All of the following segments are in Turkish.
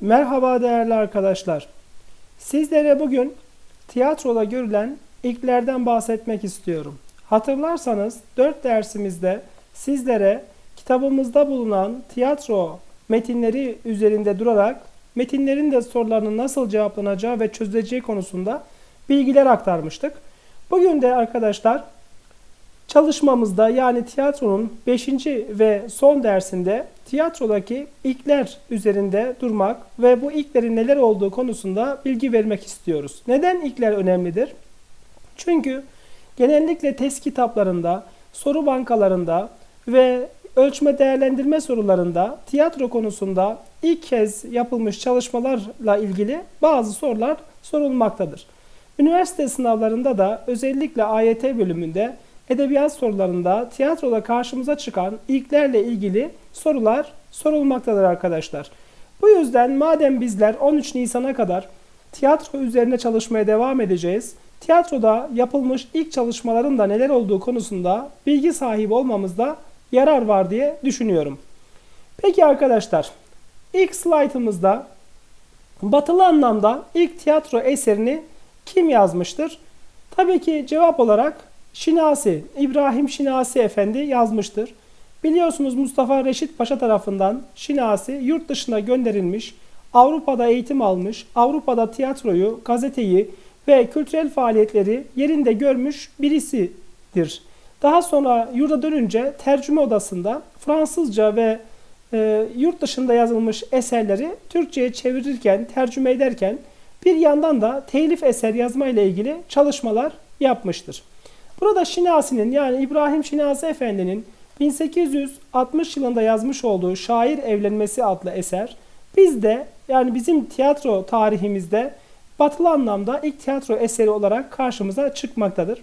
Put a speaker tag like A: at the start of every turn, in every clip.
A: Merhaba değerli arkadaşlar. Sizlere bugün tiyatroda görülen ilklerden bahsetmek istiyorum. Hatırlarsanız 4 dersimizde sizlere kitabımızda bulunan tiyatro metinleri üzerinde durarak metinlerin de sorularının nasıl cevaplanacağı ve çözüleceği konusunda bilgiler aktarmıştık. Bugün de arkadaşlar Çalışmamızda yani tiyatronun 5. ve son dersinde tiyatrodaki ilkler üzerinde durmak ve bu ilklerin neler olduğu konusunda bilgi vermek istiyoruz. Neden ilkler önemlidir? Çünkü genellikle test kitaplarında, soru bankalarında ve ölçme değerlendirme sorularında tiyatro konusunda ilk kez yapılmış çalışmalarla ilgili bazı sorular sorulmaktadır. Üniversite sınavlarında da özellikle AYT bölümünde edebiyat sorularında tiyatroda karşımıza çıkan ilklerle ilgili sorular sorulmaktadır arkadaşlar. Bu yüzden madem bizler 13 Nisan'a kadar tiyatro üzerine çalışmaya devam edeceğiz, tiyatroda yapılmış ilk çalışmaların da neler olduğu konusunda bilgi sahibi olmamızda yarar var diye düşünüyorum. Peki arkadaşlar, ilk slaytımızda batılı anlamda ilk tiyatro eserini kim yazmıştır? Tabii ki cevap olarak Şinasi, İbrahim Şinasi Efendi yazmıştır. Biliyorsunuz Mustafa Reşit Paşa tarafından Şinasi yurt dışına gönderilmiş, Avrupa'da eğitim almış, Avrupa'da tiyatroyu, gazeteyi ve kültürel faaliyetleri yerinde görmüş birisidir. Daha sonra yurda dönünce tercüme odasında Fransızca ve e, yurt dışında yazılmış eserleri Türkçe'ye çevirirken, tercüme ederken bir yandan da telif eser yazma ile ilgili çalışmalar yapmıştır. Burada Şinasi'nin yani İbrahim Şinasi Efendi'nin 1860 yılında yazmış olduğu Şair Evlenmesi adlı eser bizde yani bizim tiyatro tarihimizde batılı anlamda ilk tiyatro eseri olarak karşımıza çıkmaktadır.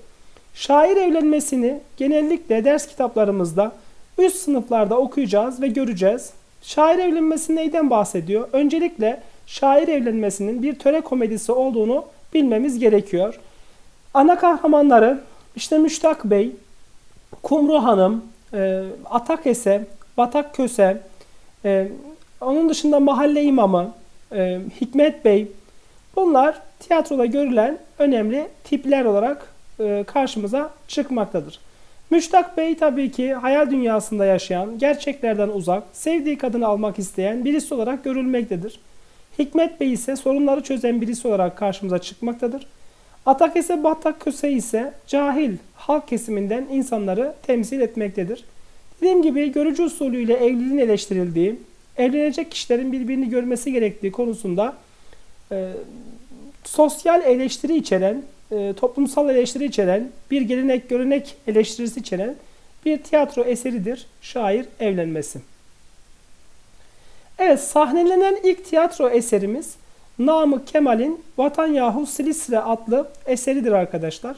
A: Şair evlenmesini genellikle ders kitaplarımızda üst sınıflarda okuyacağız ve göreceğiz. Şair evlenmesi neyden bahsediyor? Öncelikle şair evlenmesinin bir töre komedisi olduğunu bilmemiz gerekiyor. Ana kahramanları işte Müştak Bey, Kumru Hanım, e, Atak Ese, Batak Köse, e, onun dışında Mahalle İmamı, e, Hikmet Bey, bunlar tiyatroda görülen önemli tipler olarak e, karşımıza çıkmaktadır. Müştak Bey tabii ki hayal dünyasında yaşayan, gerçeklerden uzak, sevdiği kadını almak isteyen birisi olarak görülmektedir. Hikmet Bey ise sorunları çözen birisi olarak karşımıza çıkmaktadır. Atakese Batakköse ise cahil halk kesiminden insanları temsil etmektedir. Dediğim gibi görücü usulüyle evliliğin eleştirildiği, evlenecek kişilerin birbirini görmesi gerektiği konusunda e, sosyal eleştiri içeren, e, toplumsal eleştiri içeren, bir gelenek görenek eleştirisi içeren bir tiyatro eseridir şair evlenmesi. Evet sahnelenen ilk tiyatro eserimiz Namık Kemal'in Vatan Yahu Silistre adlı eseridir arkadaşlar.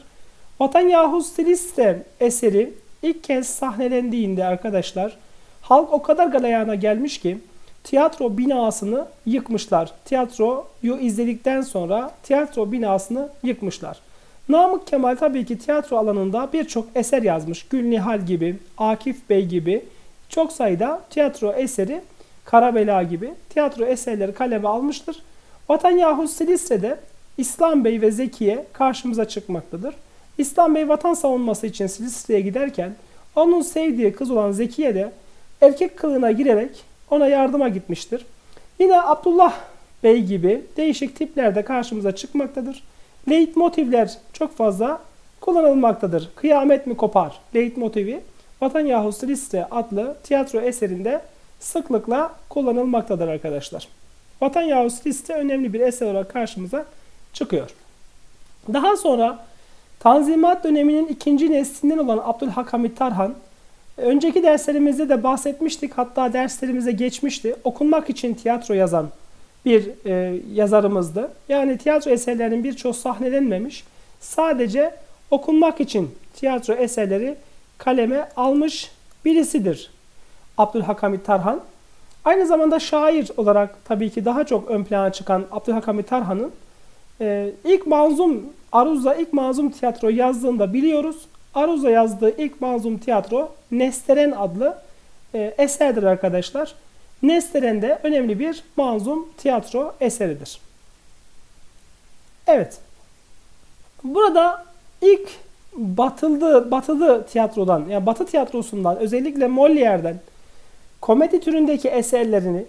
A: Vatan Yahu Silistre eseri ilk kez sahnelendiğinde arkadaşlar halk o kadar galayana gelmiş ki tiyatro binasını yıkmışlar. Tiyatroyu izledikten sonra tiyatro binasını yıkmışlar. Namık Kemal tabii ki tiyatro alanında birçok eser yazmış. Gülnihal gibi, Akif Bey gibi çok sayıda tiyatro eseri, Karabela gibi tiyatro eserleri kaleme almıştır. Vatanyahu Silistre'de İslam Bey ve Zekiye karşımıza çıkmaktadır. İslam Bey vatan savunması için Silistre'ye giderken onun sevdiği kız olan Zekiye de erkek kılığına girerek ona yardıma gitmiştir. Yine Abdullah Bey gibi değişik tipler de karşımıza çıkmaktadır. Leit motivler çok fazla kullanılmaktadır. Kıyamet mi kopar? Leit motivi Vatan Yahu Silistre adlı tiyatro eserinde sıklıkla kullanılmaktadır arkadaşlar. Vatan Yavrusu liste önemli bir eser olarak karşımıza çıkıyor. Daha sonra Tanzimat döneminin ikinci neslinden olan Abdülhakamit Tarhan, önceki derslerimizde de bahsetmiştik hatta derslerimize geçmişti. Okunmak için tiyatro yazan bir e, yazarımızdı. Yani tiyatro eserlerinin birçoğu sahnelenmemiş. Sadece okunmak için tiyatro eserleri kaleme almış birisidir Abdülhakamit Tarhan. Aynı zamanda şair olarak tabii ki daha çok ön plana çıkan Abdülhakamit Tarhan'ın e, ilk manzum Aruz'a ilk manzum tiyatro yazdığında biliyoruz. Aruz'a yazdığı ilk manzum tiyatro Nesteren adlı e, eserdir arkadaşlar. Nesteren'de önemli bir manzum tiyatro eseridir. Evet. Burada ilk batıldı, batılı tiyatrodan, yani batı tiyatrosundan, özellikle Molière'den komedi türündeki eserlerini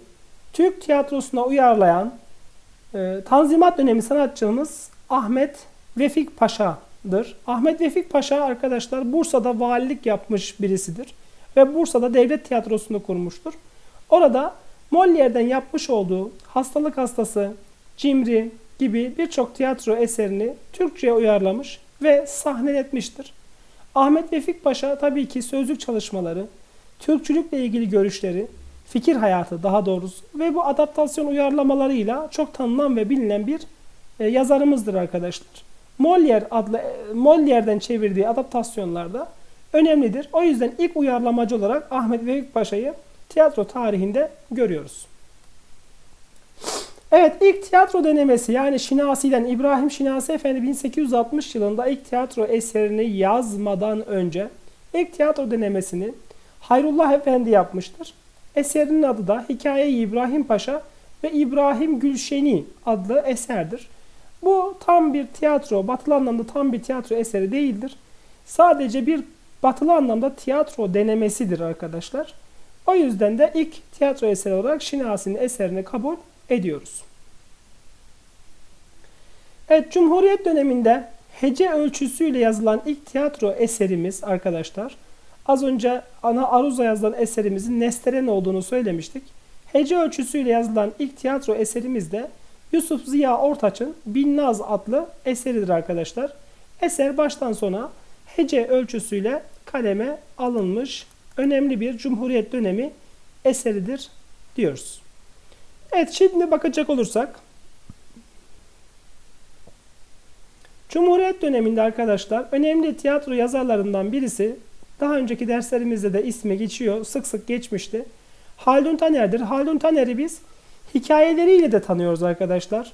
A: Türk tiyatrosuna uyarlayan e, Tanzimat dönemi sanatçımız Ahmet Vefik Paşa'dır. Ahmet Vefik Paşa arkadaşlar Bursa'da valilik yapmış birisidir. Ve Bursa'da devlet tiyatrosunu kurmuştur. Orada Molière'den yapmış olduğu Hastalık Hastası, Cimri gibi birçok tiyatro eserini Türkçe'ye uyarlamış ve sahneletmiştir. Ahmet Vefik Paşa tabii ki sözlük çalışmaları, Türkçülükle ilgili görüşleri, fikir hayatı daha doğrusu ve bu adaptasyon uyarlamalarıyla çok tanınan ve bilinen bir e, yazarımızdır arkadaşlar. Molière adlı e, Molière'den çevirdiği adaptasyonlarda önemlidir. O yüzden ilk uyarlamacı olarak Ahmet Vefik Paşa'yı tiyatro tarihinde görüyoruz. Evet ilk tiyatro denemesi yani Şinasi'den İbrahim Şinasi Efendi 1860 yılında ilk tiyatro eserini yazmadan önce ilk tiyatro denemesini Hayrullah Efendi yapmıştır. Eserinin adı da Hikaye-i İbrahim Paşa ve İbrahim Gülşeni adlı eserdir. Bu tam bir tiyatro, batılı anlamda tam bir tiyatro eseri değildir. Sadece bir batılı anlamda tiyatro denemesidir arkadaşlar. O yüzden de ilk tiyatro eseri olarak Şinasi'nin eserini kabul ediyoruz. Evet, Cumhuriyet döneminde hece ölçüsüyle yazılan ilk tiyatro eserimiz arkadaşlar. Az önce ana aruza yazılan eserimizin Nesteren olduğunu söylemiştik. Hece ölçüsüyle yazılan ilk tiyatro eserimiz de Yusuf Ziya Ortaç'ın Binnaz adlı eseridir arkadaşlar. Eser baştan sona hece ölçüsüyle kaleme alınmış önemli bir Cumhuriyet dönemi eseridir diyoruz. Evet şimdi bakacak olursak Cumhuriyet döneminde arkadaşlar önemli tiyatro yazarlarından birisi daha önceki derslerimizde de ismi geçiyor. Sık sık geçmişti. Haldun Taner'dir. Haldun Taner'i biz hikayeleriyle de tanıyoruz arkadaşlar.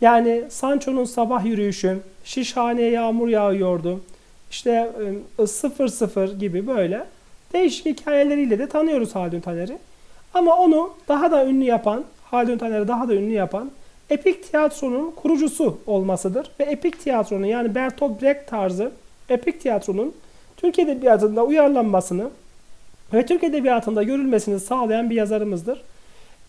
A: Yani Sancho'nun sabah yürüyüşü, Şişhane'ye yağmur yağıyordu. İşte 00 gibi böyle değişik hikayeleriyle de tanıyoruz Haldun Taner'i. Ama onu daha da ünlü yapan, Haldun Taner'i daha da ünlü yapan epik tiyatronun kurucusu olmasıdır. Ve epik tiyatronun yani Bertolt Brecht tarzı epik tiyatronun Türk Edebiyatı'nda uyarlanmasını ve Türk Edebiyatı'nda görülmesini sağlayan bir yazarımızdır.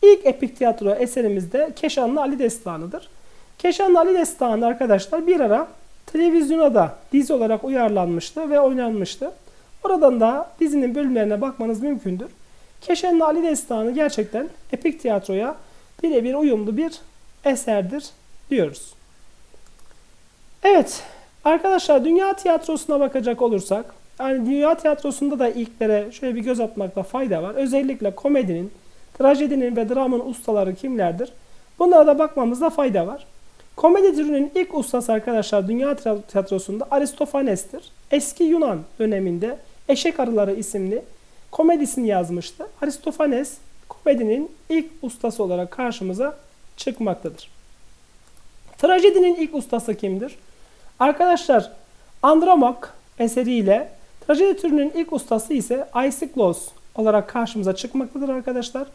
A: İlk epik tiyatro eserimiz de Keşanlı Ali Destanı'dır. Keşanlı Ali Destanı arkadaşlar bir ara televizyona da dizi olarak uyarlanmıştı ve oynanmıştı. Oradan da dizinin bölümlerine bakmanız mümkündür. Keşanlı Ali Destanı gerçekten epik tiyatroya birebir uyumlu bir eserdir diyoruz. Evet arkadaşlar dünya tiyatrosuna bakacak olursak yani dünya tiyatrosunda da ilklere şöyle bir göz atmakta fayda var. Özellikle komedinin, trajedinin ve dramın ustaları kimlerdir? Bunlara da bakmamızda fayda var. Komedi türünün ilk ustası arkadaşlar dünya tiyatrosunda Aristofanes'tir. Eski Yunan döneminde Eşek Arıları isimli komedisini yazmıştı. Aristofanes komedinin ilk ustası olarak karşımıza çıkmaktadır. Trajedinin ilk ustası kimdir? Arkadaşlar Andromak eseriyle trajedi türünün ilk ustası ise Aisiklos olarak karşımıza çıkmaktadır arkadaşlar.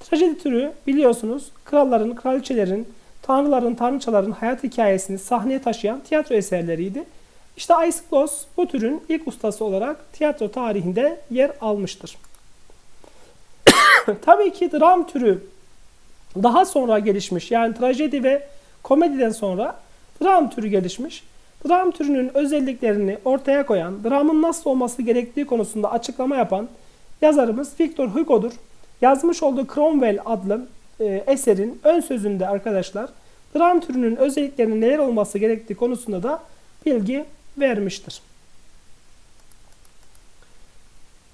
A: Trajedi türü biliyorsunuz kralların, kraliçelerin, tanrıların, tanrıçaların hayat hikayesini sahneye taşıyan tiyatro eserleriydi. İşte Aisiklos bu türün ilk ustası olarak tiyatro tarihinde yer almıştır. Tabii ki dram türü daha sonra gelişmiş. Yani trajedi ve komediden sonra dram türü gelişmiş. Dram türünün özelliklerini ortaya koyan, dramın nasıl olması gerektiği konusunda açıklama yapan yazarımız Victor Hugo'dur. Yazmış olduğu Cromwell adlı e, eserin ön sözünde arkadaşlar dram türünün özelliklerinin neler olması gerektiği konusunda da bilgi vermiştir.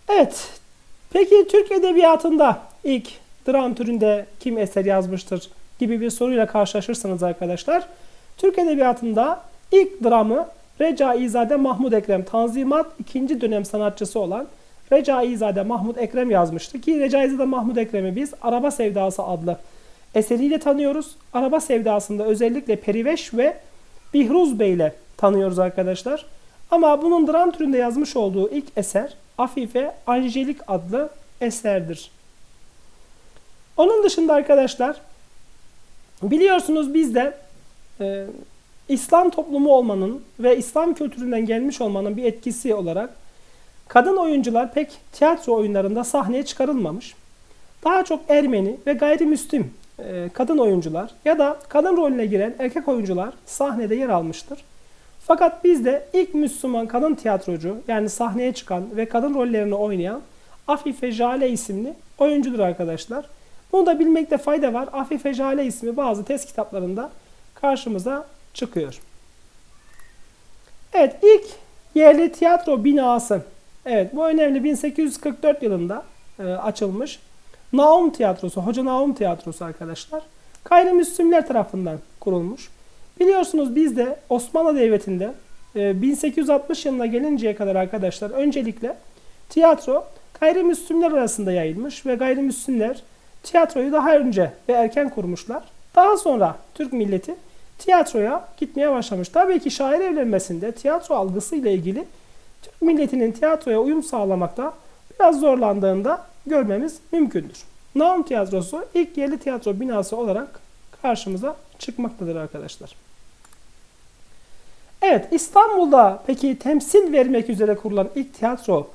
A: Evet. Peki Türk Edebiyatı'nda ilk dram türünde kim eser yazmıştır gibi bir soruyla karşılaşırsanız arkadaşlar Türk Edebiyatı'nda ilk dramı Recaizade Mahmud Ekrem Tanzimat ikinci dönem sanatçısı olan Recaizade Mahmud Ekrem yazmıştı ki Recaizade Mahmud Ekrem'i biz Araba Sevdası adlı eseriyle tanıyoruz. Araba Sevdası'nda özellikle Periveş ve Bihruz Bey ile tanıyoruz arkadaşlar. Ama bunun dram türünde yazmış olduğu ilk eser Afife Angelik adlı eserdir. Onun dışında arkadaşlar biliyorsunuz bizde e, İslam toplumu olmanın ve İslam kültüründen gelmiş olmanın bir etkisi olarak kadın oyuncular pek tiyatro oyunlarında sahneye çıkarılmamış. Daha çok Ermeni ve gayrimüslim e, kadın oyuncular ya da kadın rolüne giren erkek oyuncular sahnede yer almıştır. Fakat bizde ilk Müslüman kadın tiyatrocu yani sahneye çıkan ve kadın rollerini oynayan Afife Jale isimli oyuncudur arkadaşlar. Bunu da bilmekte fayda var. Afife Jale ismi bazı test kitaplarında karşımıza çıkıyor. Evet ilk yerli tiyatro binası. Evet bu önemli 1844 yılında e, açılmış. Naum Tiyatrosu, Hoca Naum Tiyatrosu arkadaşlar. Gayrimüslimler tarafından kurulmuş. Biliyorsunuz bizde Osmanlı Devleti'nde e, 1860 yılına gelinceye kadar arkadaşlar öncelikle tiyatro gayrimüslimler arasında yayılmış ve gayrimüslimler tiyatroyu daha önce ve erken kurmuşlar. Daha sonra Türk milleti tiyatroya gitmeye başlamış. Tabii ki şair evlenmesinde tiyatro algısı ile ilgili Türk milletinin tiyatroya uyum sağlamakta biraz zorlandığında görmemiz mümkündür. Naum Tiyatrosu ilk yerli tiyatro binası olarak karşımıza çıkmaktadır arkadaşlar. Evet İstanbul'da peki temsil vermek üzere kurulan ilk tiyatro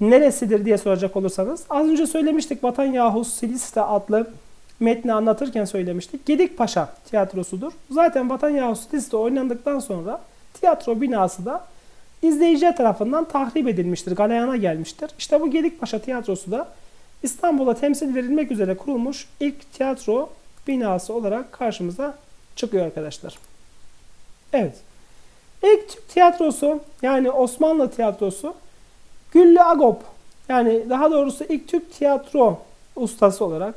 A: neresidir diye soracak olursanız az önce söylemiştik Vatan Yahus Siliste adlı metni anlatırken söylemiştik. Gedikpaşa tiyatrosudur. Zaten Vatan Yahus Siliste oynandıktan sonra tiyatro binası da izleyiciler tarafından tahrip edilmiştir. Galeyana gelmiştir. İşte bu Gedikpaşa tiyatrosu da İstanbul'a temsil verilmek üzere kurulmuş ilk tiyatro binası olarak karşımıza çıkıyor arkadaşlar. Evet. İlk Türk tiyatrosu yani Osmanlı tiyatrosu Güllü Agop yani daha doğrusu ilk Türk tiyatro ustası olarak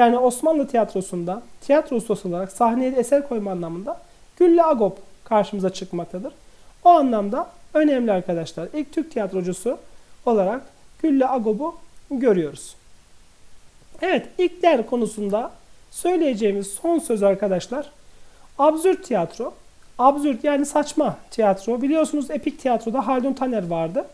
A: yani Osmanlı tiyatrosunda tiyatro ustası olarak sahneye eser koyma anlamında Güllü Agop karşımıza çıkmaktadır. O anlamda önemli arkadaşlar. İlk Türk tiyatrocusu olarak Güllü Agop'u görüyoruz. Evet ilkler konusunda söyleyeceğimiz son söz arkadaşlar. Absürt tiyatro. Absürt yani saçma tiyatro. Biliyorsunuz epik tiyatroda Haldun Taner vardı.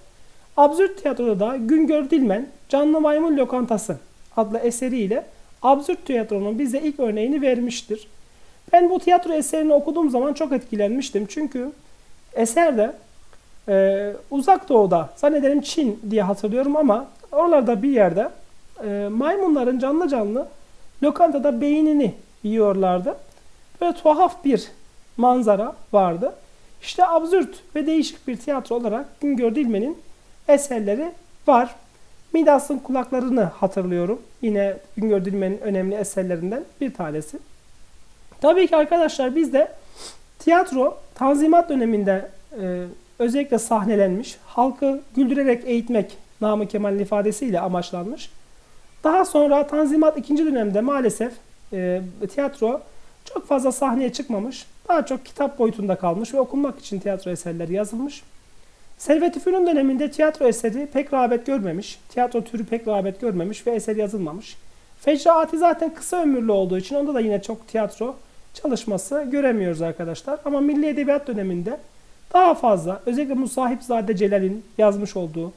A: Absürt tiyatroda da Güngör Dilmen Canlı Maymun Lokantası adlı eseriyle absürt tiyatronun bize ilk örneğini vermiştir. Ben bu tiyatro eserini okuduğum zaman çok etkilenmiştim. Çünkü eserde e, uzak doğuda zannederim Çin diye hatırlıyorum ama oralarda bir yerde e, maymunların canlı canlı lokantada beynini yiyorlardı. Böyle tuhaf bir manzara vardı. İşte absürt ve değişik bir tiyatro olarak Güngör Dilmen'in eserleri var. Midas'ın kulaklarını hatırlıyorum. Yine Güngör Dilmen'in önemli eserlerinden bir tanesi. Tabii ki arkadaşlar bizde tiyatro Tanzimat döneminde e, özellikle sahnelenmiş, halkı güldürerek eğitmek Namık Kemal'in ifadesiyle amaçlanmış. Daha sonra Tanzimat ikinci dönemde maalesef e, tiyatro çok fazla sahneye çıkmamış. Daha çok kitap boyutunda kalmış ve okunmak için tiyatro eserleri yazılmış. Servet-i Fünun döneminde tiyatro eseri pek rağbet görmemiş. Tiyatro türü pek rağbet görmemiş ve eser yazılmamış. Fecraati zaten kısa ömürlü olduğu için onda da yine çok tiyatro çalışması göremiyoruz arkadaşlar. Ama Milli Edebiyat döneminde daha fazla özellikle Musahipzade Celal'in yazmış olduğu,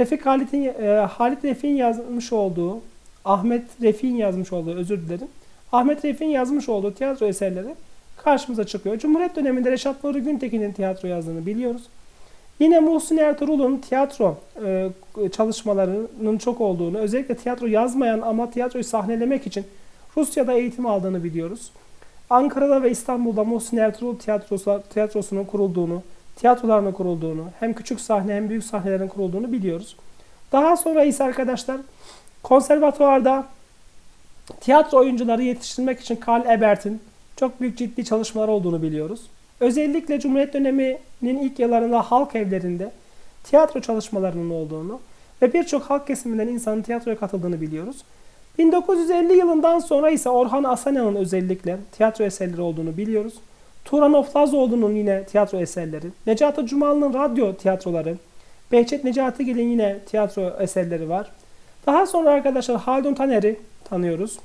A: Refik Halit'in e, Halit Refik'in yazmış olduğu, Ahmet Refik'in yazmış olduğu özür dilerim. Ahmet Refik'in yazmış olduğu tiyatro eserleri karşımıza çıkıyor. Cumhuriyet döneminde Reşat Nuri Güntekin'in tiyatro yazdığını biliyoruz. Yine Muhsin Ertuğrul'un tiyatro e, çalışmalarının çok olduğunu, özellikle tiyatro yazmayan ama tiyatroyu sahnelemek için Rusya'da eğitim aldığını biliyoruz. Ankara'da ve İstanbul'da Muhsin Ertuğrul tiyatrosu, tiyatrosunun kurulduğunu, tiyatrolarının kurulduğunu, hem küçük sahne hem büyük sahnelerin kurulduğunu biliyoruz. Daha sonra ise arkadaşlar konservatuvarda tiyatro oyuncuları yetiştirmek için Karl Ebert'in çok büyük ciddi çalışmalar olduğunu biliyoruz. Özellikle Cumhuriyet döneminin ilk yıllarında halk evlerinde tiyatro çalışmalarının olduğunu ve birçok halk kesiminden insanın tiyatroya katıldığını biliyoruz. 1950 yılından sonra ise Orhan Asanyan'ın özellikle tiyatro eserleri olduğunu biliyoruz. Turan Oflazoğlu'nun yine tiyatro eserleri, Necati Cumalı'nın radyo tiyatroları, Behçet Necatigil'in yine tiyatro eserleri var. Daha sonra arkadaşlar Haldun Taner'i tanıyoruz.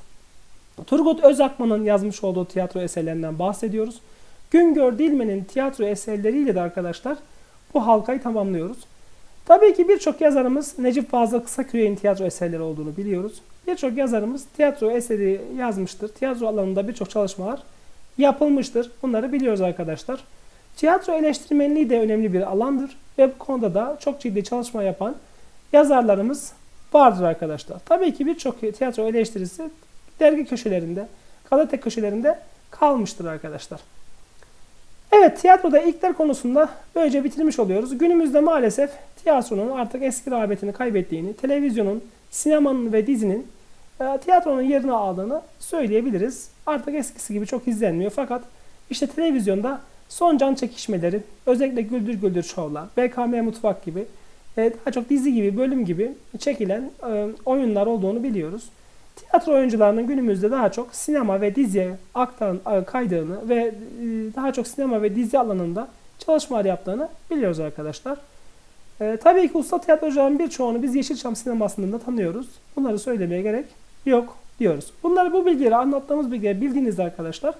A: Turgut Özakman'ın yazmış olduğu tiyatro eserlerinden bahsediyoruz. Güngör Dilmen'in tiyatro eserleriyle de arkadaşlar bu halkayı tamamlıyoruz. Tabii ki birçok yazarımız Necip Fazıl Kısaküre'nin tiyatro eserleri olduğunu biliyoruz. Birçok yazarımız tiyatro eseri yazmıştır. Tiyatro alanında birçok çalışmalar yapılmıştır. Bunları biliyoruz arkadaşlar. Tiyatro eleştirmenliği de önemli bir alandır ve bu konuda da çok ciddi çalışma yapan yazarlarımız vardır arkadaşlar. Tabii ki birçok tiyatro eleştirisi dergi köşelerinde, gazete köşelerinde kalmıştır arkadaşlar. Evet tiyatroda ilkler konusunda böylece bitirmiş oluyoruz. Günümüzde maalesef tiyatronun artık eski rağbetini kaybettiğini, televizyonun, sinemanın ve dizinin e, tiyatronun yerini aldığını söyleyebiliriz. Artık eskisi gibi çok izlenmiyor fakat işte televizyonda son can çekişmeleri, özellikle Güldür Güldür şovlar, BKM Mutfak gibi e, daha çok dizi gibi, bölüm gibi çekilen e, oyunlar olduğunu biliyoruz. Tiyatro oyuncularının günümüzde daha çok sinema ve diziye aktarın, e, kaydığını ve e, daha çok sinema ve dizi alanında çalışmalar yaptığını biliyoruz arkadaşlar. E, tabii ki usta tiyatrocuların birçoğunu biz Yeşilçam sinemasında da tanıyoruz. Bunları söylemeye gerek yok diyoruz. Bunları bu bilgileri anlattığımız bilgileri bildiğinizde arkadaşlar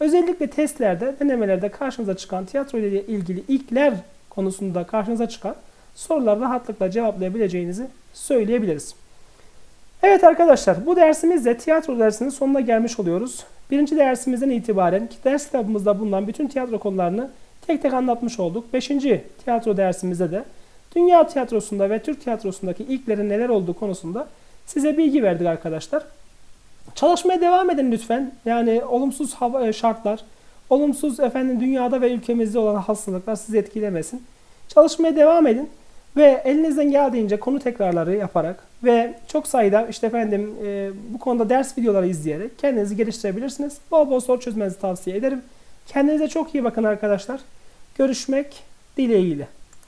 A: özellikle testlerde, denemelerde karşınıza çıkan tiyatro ile ilgili ilkler konusunda karşınıza çıkan soruları rahatlıkla cevaplayabileceğinizi söyleyebiliriz. Evet arkadaşlar bu dersimizde tiyatro dersinin sonuna gelmiş oluyoruz. Birinci dersimizden itibaren ders kitabımızda bulunan bütün tiyatro konularını tek tek anlatmış olduk. Beşinci tiyatro dersimizde de dünya tiyatrosunda ve Türk tiyatrosundaki ilklerin neler olduğu konusunda size bilgi verdik arkadaşlar. Çalışmaya devam edin lütfen. Yani olumsuz hava e, şartlar, olumsuz efendim dünyada ve ülkemizde olan hastalıklar sizi etkilemesin. Çalışmaya devam edin ve elinizden geldiğince konu tekrarları yaparak ve çok sayıda işte efendim e, bu konuda ders videoları izleyerek kendinizi geliştirebilirsiniz. Bol bol soru çözmenizi tavsiye ederim. Kendinize çok iyi bakın arkadaşlar. Görüşmek dileğiyle.